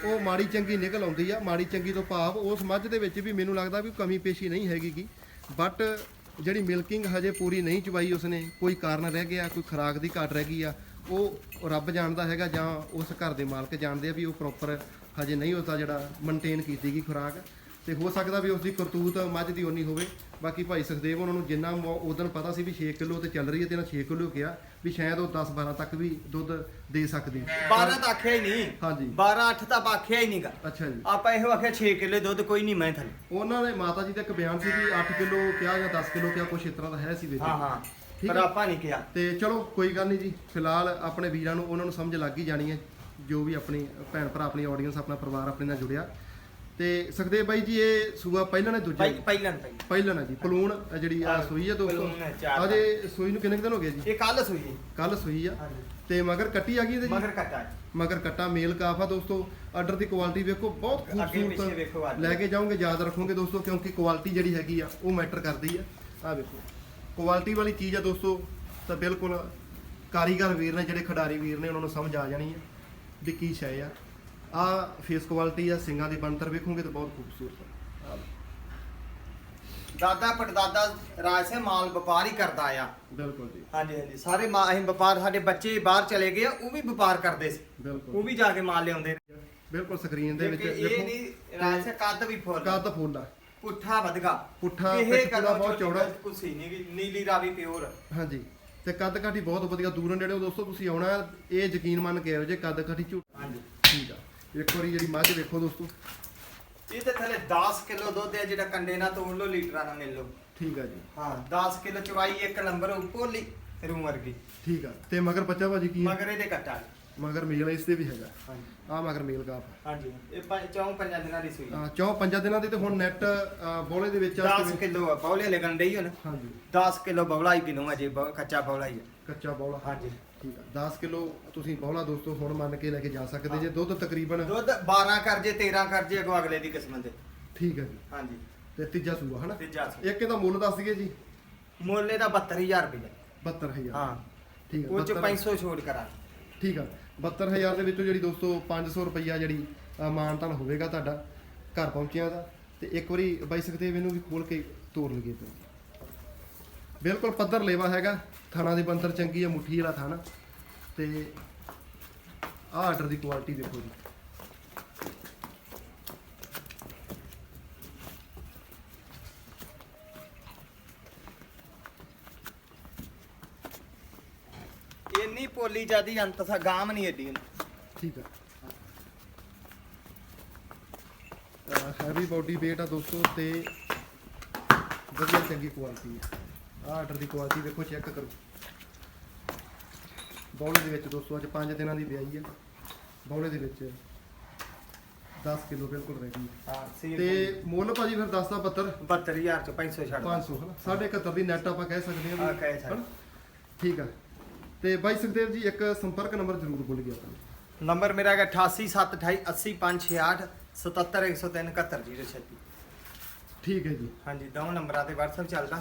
ਉਹ ਮਾੜੀ ਚੰਗੀ ਨਿਕਲ ਆਉਂਦੀ ਆ, ਮਾੜੀ ਚੰਗੀ ਤੋਂ ਭਾਵ ਉਸ ਮੱਝ ਦੇ ਵਿੱਚ ਵੀ ਮੈਨੂੰ ਲੱਗਦਾ ਵੀ ਕਮੀ ਪੇਸ਼ੀ ਨਹੀਂ ਹੈਗੀ ਗੀ। ਬਟ ਜਿਹੜੀ ਮਿਲਕਿੰਗ ਹਜੇ ਪੂਰੀ ਨਹੀਂ ਚਵਾਈ ਉਸਨੇ, ਕੋਈ ਕਾਰਨ ਰਹਿ ਗਿਆ, ਕੋਈ ਖਰਾਕ ਦੀ ਘਾਟ ਰਹਿ ਗਈ ਆ, ਉਹ ਰੱਬ ਜਾਣਦਾ ਹੈਗਾ ਜਾਂ ਉਸ ਘਰ ਦੇ ਮਾਲਕ ਜਾਣਦੇ ਆ ਵੀ ਉਹ ਪ੍ਰੋਪਰ ਹਜੇ ਨਹੀਂ ਉਸਦਾ ਜਿਹੜਾ ਮੇਨਟੇਨ ਕੀਤੀ ਗਈ ਖੁਰਾਕ। ਤੇ ਹੋ ਸਕਦਾ ਵੀ ਉਸ ਦੀ ਕਰਤੂਤ ਮੱਝ ਦੀ ਓਨੀ ਹੋਵੇ। ਬਾਕੀ ਭਾਈ ਸੁਖਦੇਵ ਉਹਨਾਂ ਨੂੰ ਜਿੰਨਾ ਉਦੋਂ ਪਤਾ ਸੀ ਵੀ 6 ਕਿਲੋ ਤੇ ਚੱਲ ਰਹੀ ਹੈ ਤੇ ਇਹਨਾਂ 6 ਕਿਲੋ ਕਿਹਾ। ਵੀ ਸ਼ਾਇਦ ਉਹ 10 12 ਤੱਕ ਵੀ ਦੁੱਧ ਦੇ ਸਕਦੀ। 12 ਤਾਂ ਆਖਿਆ ਹੀ ਨਹੀਂ। ਹਾਂਜੀ। 12 8 ਤਾਂ ਆਖਿਆ ਹੀ ਨਹੀਂਗਾ। ਅੱਛਾ ਜੀ। ਆਪਾਂ ਇਹੋ ਆਖਿਆ 6 ਕਿਲੋ ਦੁੱਧ ਕੋਈ ਨਹੀਂ ਮੈਂ ਥੱਲੇ। ਉਹਨਾਂ ਦੇ ਮਾਤਾ ਜੀ ਦਾ ਇੱਕ ਬਿਆਨ ਸੀ ਵੀ 8 ਕਿਲੋ ਕਿਹਾ ਜਾਂ 10 ਕਿਲੋ ਕਿਹਾ ਕੁਛ ਇਸ ਤਰ੍ਹਾਂ ਦਾ ਹੈ ਸੀ ਵਿੱਚ। ਹਾਂ ਹਾਂ। ਪਰ। ਆਪਾਂ ਨਹੀਂ ਕਿਹਾ। ਤੇ ਚਲੋ ਕੋਈ ਗੱਲ ਨਹੀਂ ਜੀ। ਫਿਲਹਾਲ ਆਪਣੇ ਵੀਰਾਂ ਨੂੰ ਉਹਨਾਂ ਨੂੰ ਸਮਝ ਲੱਗ ਹੀ ਜਾਣੀ ਹੈ ਜੋ ਵੀ ਆਪਣੀ ਭੈਣ ਭਰਾ ਆਪਣੀ ਆਡੀਅנס ਆਪਣਾ ਪਰਿਵਾਰ ਆਪਣੇ ਨਾਲ ਜੁੜਿਆ। ਤੇ ਸੁਖਦੇਵ ਬਾਈ ਜੀ ਇਹ ਸੂਆ ਪਹਿਲਾਂ ਨੇ ਦੂਜਾ ਭਾਈ ਪਹਿਲਾਂ ਭਾਈ ਪਹਿਲਾਂ। ਨਾ ਜੀ ਪਲੂਣ ਆ ਜਿਹੜੀ ਆ ਸੂਈ ਹੈ ਦੋਸਤੋ ਪਲੂਣ ਹੈ, ਚਾਰ ਅਜੇ ਸੂਈ ਨੂੰ ਕਿੰਨੇ ਕੁ ਦਿਨ ਹੋ ਗਏ ਜੀ? ਇਹ ਕੱਲ ਸੂਈ ਹੈ। ਕੱਲ ਸੂਈ ਆ। ਹਾਂਜੀ। ਤੇ ਮਗਰ ਕੱਟੀ ਆ ਗਈ ਇਹਦੇ ਜੀ? ਮਗਰ ਕੱਟਾ। ਮਗਰ ਕੱਟਾ ਮੇਲ ਕਾਫ ਆ ਦੋਸਤੋ। ਆਰਡਰ ਦੀ ਕੁਆਲਿਟੀ ਵੇਖੋ ਬਹੁਤ ਅੱਗੇ ਪਿੱਛੇ ਖੂਬਸੂਰਤ ਅੱਜ। ਲੈ ਕੇ ਜਾਓਗੇ ਯਾਦ ਰੱਖੋਗੇ ਦੋਸਤੋ ਕਿਉਂਕਿ ਕੁਆਲਿਟੀ ਜਿਹੜੀ ਹੈਗੀ ਆ ਉਹ ਮੈਟਰ ਕਰਦੀ ਆ। ਆ ਵੇਖੋ ਕੁਆਲਿਟੀ ਵਾਲੀ ਚੀਜ਼ ਆ ਦੋਸਤੋ ਤਾਂ ਬਿਲਕੁਲ ਕਾਰੀਗਰ ਵੀਰ ਨੇ ਜਿਹੜੇ ਖਿਡਾਰੀ ਵੀਰ ਨੇ ਉਹਨਾਂ ਨੂੰ ਸਮਝ ਆ ਜਾਣੀ ਆ ਵੀ ਕੀ ਸ਼ੈ ਆ। ਆ ਫੇਸ ਕੁਆਲਿਟੀ ਆ ਸਿੰਗਾਂ ਦੀ ਬਣਤਰ ਵੇਖੋਗੇ ਤਾਂ ਬਹੁਤ ਖੂਬਸੂਰਤ ਆ। ਆਹ ਦਾਦਾ ਪੜਦਾਦਾ ਰਾਜ ਸੇ ਮਾਲ ਵਪਾਰ ਹੀ ਕਰਦਾ ਆ। ਬਿਲਕੁਲ ਜੀ। ਹਾਂਜੀ ਹਾਂਜੀ। ਸਾਰੇ ਮਾ ਅਸੀਂ ਵਪਾਰ ਸਾਡੇ ਬੱਚੇ ਬਾਹਰ ਚਲੇ ਗਏ ਆ ਉਹ ਵੀ ਵਪਾਰ ਕਰਦੇ ਸੀ। ਉਹ ਵੀ ਜਾ ਕੇ ਮਾਲ ਲਿਆਉਂਦੇ ਨੇ। ਬਿਲਕੁਲ ਸਕਰੀਨ ਦੇ ਵਿੱਚ ਇਹ ਵੇਖੋ ਨਹੀਂ ਰਾਜ ਸੇ ਕੱਦ ਵੀ ਫੁੱਲ ਕੱਦ ਫੁੱਲ ਆ। ਪੁੱਠਾ ਵਧਗਾ ਪੁੱਠਾ ਪਿੱਠ ਕਦੋਂ ਪੂਰਾ ਬਹੁਤ ਚੌੜਾ। ਕੁਸੀ ਨਹੀਂ ਨੀਲੀ ਰਾਵੀ ਪਿਓਰ। ਹਾਂਜੀ। ਤੇ ਕੱਦ ਕਾਠੀ ਬਹੁਤ ਵਧੀਆ ਦੂਰੋਂ ਨੇੜੇ ਦੋਸਤੋ ਤੁਸੀਂ ਆਉਣਾ ਇਹ ਯਕੀਨ ਮੰਨ ਕੇ ਆਇਓ ਜੇ ਕੱਦ ਕਾਠੀ ਝੂਠ ਹਾਂਜੀ। ਠੀਕ ਆ। ਇੱਕ ਵਾਰੀ ਜਿਹੜੀ ਮੱਝ ਵੇਖੋ ਦੋਸਤੋ। ਇਹ ਤੇ ਥੱਲੇ 10 ਕਿਲੋ ਦੁੱਧ ਹੈ ਜਿਹੜਾ ਕੰਡੇ ਨਾਲ ਤੋੜ ਲਓ ਲੀਟਰਾਂ ਨਾਲ ਮਿਲ ਲਓ। ਠੀਕ ਆ ਜੀ। ਹਾਂ 10 ਕਿਲੋ ਚਵਾਈ ਇੱਕ ਨੰਬਰ ਪੋਲੀ ਰੂਮ ਵਰਗੀ। ਠੀਕ ਆ। ਤੇ ਮਗਰ ਬੱਚਾ ਭਾਜੀ ਕੀ ਹੈ? ਮਗਰ ਇਹਦੇ ਕੱਟਾ ਮਗਰ ਮੇਲ ਇਸ ਤੇ ਵੀ ਹੈਗਾ। ਹਾਂਜੀ। ਆ ਮਗਰ ਮੇਲ ਕਾਫ ਹਾਂਜੀ। ਇਹ ਪੰਜ- ਚੌਂ ਪੰਜਾਂ ਦਿਨਾਂ ਦੀ ਸੂਈ। ਚੌ ਪੰਜਾਂ ਦਿਨਾਂ ਦੀ ਤੇ ਹੁਣ ਨੈਟ ਬੋਲੇ ਦੇ ਵਿੱਚ ਆ 10 ਕਿਵੇਂ- ਕਿਲੋ ਆ ਬੌਲੇ ਲੱਗਣ ਡਈ ਹੁਣ ਹਾਂਜੀ। 10 ਕਿਲੋ ਬੌਲਾ ਹੀ ਕਿਲੋ ਅਜੇ ਬ- ਕੱਚਾ ਬੌਲਾ ਹੀ ਆ। ਕੱਚਾ ਬੋਲਾ। ਹਾਂਜੀ। ਠੀਕ ਆ 10 ਕਿਲੋ ਤੁਸੀਂ ਬੋਲਾ ਦੋਸਤੋ ਹੁਣ ਮੰਨ ਕੇ ਲੈ ਕੇ ਜਾ ਸਕਦੇ ਜੇ ਦੁੱਧ ਤਕਰੀਬਨ ਦੁੱਧ 12 ਕਰ ਜੇ 13 ਕਰ ਜੇ ਅਗੋ ਅਗਲੇ ਦੀ ਕਿਸਮ ਦੇ। ਠੀਕ ਹੈ ਜੀ। ਹਾਂਜੀ। ਤੇ ਤੀਜਾ ਸੂਆ ਹਨਾ? ਤੀਜਾ ਸੂਆ। ਇੱਕ ਇਹਦਾ ਮੁੱਲ ਦੱਸ ਦਈਏ ਜੀ? ਮੁੱਲ ਇਹਦਾ 72000 ਰੁਪਏ 72000 ਹਾਂ। ਠੀਕ ਉਹ ਚ 72 500 ਛੋਟ ਕਰਾਂ ਠੀਕ ਆ। 72000 ਦੇ ਵਿੱਚੋਂ ਜਿਹੜੀ ਦੋਸਤੋ 500 ਰੁਪਈਆ ਜਿਹੜੀ ਅ, ਮਾਨਤਾਨ ਹੋਵੇਗਾ ਤੁਹਾਡਾ ਘਰ ਪਹੁੰਚਿਆ ਦਾ। ਤੇ ਇੱਕ ਵਾਰੀ ਬਾਈ ਸਕਦੇ ਇਹਨੂੰ ਵੀ ਖੋਲ ਕੇ ਤੋੜ ਲਈਏ। ਤੇ ਬਿਲਕੁਲ ਪੱਧਰ ਲੇਵਾ ਹੈਗਾ। ਥਾਣਾ ਦੀ ਬੰਤਰ ਚੰਗੀ ਆ ਮੁੱਠੀ ਵਾਲਾ ਥਾਣਾ। ਤੇ ਆਹ ਆਰਡਰ ਦੀ ਕੁਆਲਿਟੀ ਦੇਖੋ ਜੀ। ਇੰਨੀ ਪੋਲੀ ਜਿਆਦੀ ਅੰਤ ਸਾ ਗਾਮ ਨਹੀਂ ਏਡੀ ਠੀਕ ਆ। ਹੈਵੀ ਬਾਡੀ weight ਆ ਦੋਸਤੋ ਤੇ ਵਧੀਆ ਚੰਗੀ ਕੁਆਲਿਟੀ ਹੈ ਆਹ ਆਰਡਰ ਦੀ ਕੁਆਲਿਟੀ ਵੇਖੋ ਚੈੱਕ ਕਰੋ। ਬੌਲੇ ਦੇ ਵਿੱਚ ਦੋਸਤੋ ਅੱਜ 5 ਦਿਨਾਂ ਦੀ ਵਿਆਹੀ ਹੈ ਬੌਲੇ ਦੇ ਵਿੱਚ 10 ਕਿਲੋ ਬਿਲਕੁਲ ਰੈਡੀ ਹੈ ਹਾਂ ਸੀ ਤੇ ਮੁੱਲ ਭਾਜੀ ਫਿਰ ਦੱਸਦਾ 72 72000 ਚ 500 ਛੱਡ 500 ਹਨਾ? 71 ਦੀ ਨੈਟ ਆਪਾਂ ਕਹਿ ਸਕਦੇ ਹਾਂ ਹਾਂ, ਕਹਿ ਸਕਦੇ। ਹਨਾ? ਠੀਕ ਆ। ਤੇ ਬਾਈ ਸੁਖਦੇਵ ਜੀ ਇੱਕ ਸੰਪਰਕ ਨੰਬਰ ਜ਼ਰੂਰ ਭੁੱਲ ਗਿਆ ਆਪਾਂ ਨੰਬਰ ਮੇਰਾ ਹੈਗਾ 8872280568 77103 7106 ਠੀਕ ਹੈ ਜੀ। ਹਾਂਜੀ ਦੋ ਨੰਬਰਾਂ ਤੇ WhatsApp ਚੱਲਦਾ।